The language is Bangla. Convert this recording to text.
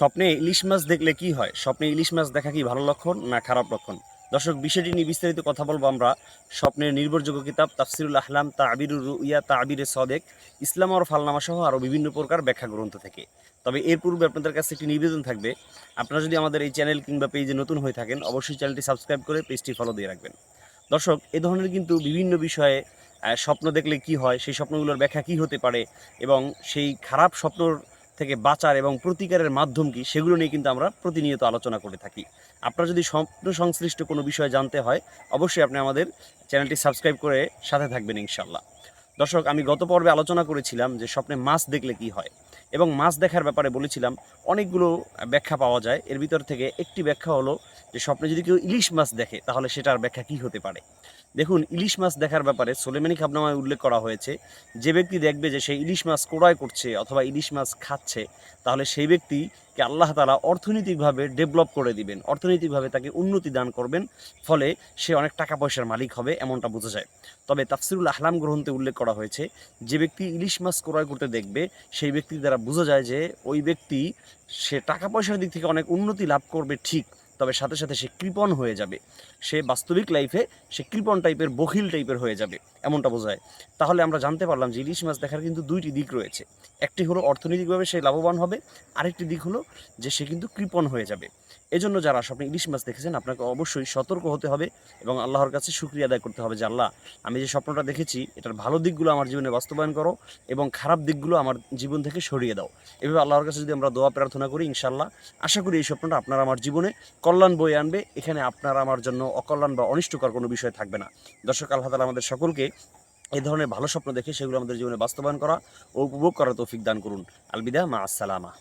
স্বপ্নে ইলিশ মাছ দেখলে কি হয়? স্বপ্নে ইলিশ মাছ দেখা কি ভালো লক্ষণ না খারাপ লক্ষণ? দর্শক, বিষয়টি নিয়ে বিস্তারিত কথা বলব আমরা স্বপ্নের নির্ভরযোগ্য কিতাব তাফসিরুল আহলাম তা তাবিরুর রুইয়া তাবিরে সদেক, ইসলাম আর ফালনামা সহ আরও বিভিন্ন প্রকার ব্যাখ্যা গ্রন্থ থেকে। তবে এর পূর্বে আপনাদের কাছে একটি নিবেদন থাকবে। আপনারা যদি আমাদের এই চ্যানেল কিংবা পেজে নতুন হয়ে থাকেন, অবশ্যই চ্যানেলটি সাবস্ক্রাইব করে পেজটি ফলো দিয়ে রাখবেন। দর্শক, এ ধরনের কিন্তু বিভিন্ন বিষয়ে স্বপ্ন দেখলে কি হয়, সেই স্বপ্নগুলোর ব্যাখ্যা কি হতে পারে এবং সেই খারাপ স্বপ্নর থেকে বাঁচার এবং প্রতিকারের মাধ্যম কি সেগুলো নিয়ে কিন্তু আমরা প্রতিনিয়ত আলোচনা করে থাকি। আপনারা যদি স্বপ্ন সংশ্লিষ্ট কোনো বিষয় জানতে হয়, অবশ্যই আপনি আমাদের চ্যানেলটি সাবস্ক্রাইব করে সাথে থাকবেন ইনশাল্লাহ দর্শক, আমি গত পর্বে আলোচনা করেছিলাম যে স্বপ্নে মাছ দেখলে কি হয়। এবং মাছ দেখার ব্যাপারে বলেছিলাম, অনেকগুলো ব্যাখ্যা পাওয়া যায়। এর ভিতর থেকে একটি ব্যাখ্যা হলো যে স্বপ্নে যদি কেউ ইলিশ মাছ দেখে, তাহলে সেটার ব্যাখ্যা কি হতে পারে? দেখুন, ইলিশ মাছ দেখার ব্যাপারে সোলেমানি খাবনামায় উল্লেখ করা হয়েছে, যে ব্যক্তি দেখবে যে সেই ইলিশ মাছ কোড়ায় করছে অথবা ইলিশ মাছ খাচ্ছে, তাহলে সেই ব্যক্তিকে আল্লাহ তালা অর্থনৈতিকভাবে ডেভেলপ করে দিবেন, অর্থনৈতিকভাবে তাকে উন্নতি দান করবেন, ফলে সে অনেক টাকা পয়সার মালিক হবে এমনটা বোঝা যায়। তবে তাফসিরুল আহলাম গ্রন্থে উল্লেখ করা হয়েছে, যে ব্যক্তি ইলিশ মাছ ক্রয় করতে দেখবে, সেই ব্যক্তি দ্বারা বোঝা যায় যে ওই ব্যক্তি সে টাকা পয়সার দিক থেকে অনেক উন্নতি লাভ করবে ঠিক তবে সাথে সাথে সে কৃপণ হয়ে যাবে। সে বাস্তবিক লাইফে সে কৃপণ টাইপের বখিল টাইপের হয়ে যাবে, এমনটা বোঝায়। তাহলে আমরা জানতে পারলাম যে ইলিশ মাছ দেখার কিন্তু দুইটি দিক রয়েছে। একটি হলো অর্থনৈতিকভাবে সে লাভবান হবে, আরেকটি দিক হলো যে সে কিন্তু কৃপণ হয়ে যাবে। এজন্য যারা স্বপ্নে ইলিশ মাছ দেখেছেন, আপনাকে অবশ্যই সতর্ক হতে হবে এবং আল্লাহর কাছে শুক্রিয়া আদায় করতে হবে যে, আল্লাহ, আমি যে স্বপ্নটা দেখেছি, এটার ভালো দিকগুলো আমার জীবনে বাস্তবায়ন করো এবং খারাপ দিকগুলো আমার জীবন থেকে সরিয়ে দাও। এভাবে আল্লাহর কাছে যদি আমরা দোয়া, প্রার্থনা করি ইনশাল্লাহ আশা করি এই স্বপ্নটা আপনার আমার জীবনে কল্যাণ বয়ে আনবে। এখানে আপনার আমার জন্য অকল্যাণ বা অনিষ্টকর কোনো বিষয় থাকবে না। দর্শক, আল্লাহ তালা আমাদের সকলকে এই ধরনের ভালো স্বপ্ন দেখে সেগুলো আমাদের জীবনে বাস্তবায়ন করা ও উপভোগ করার তৌফিক দান করুন। আলবিদা, মা আসসালামা।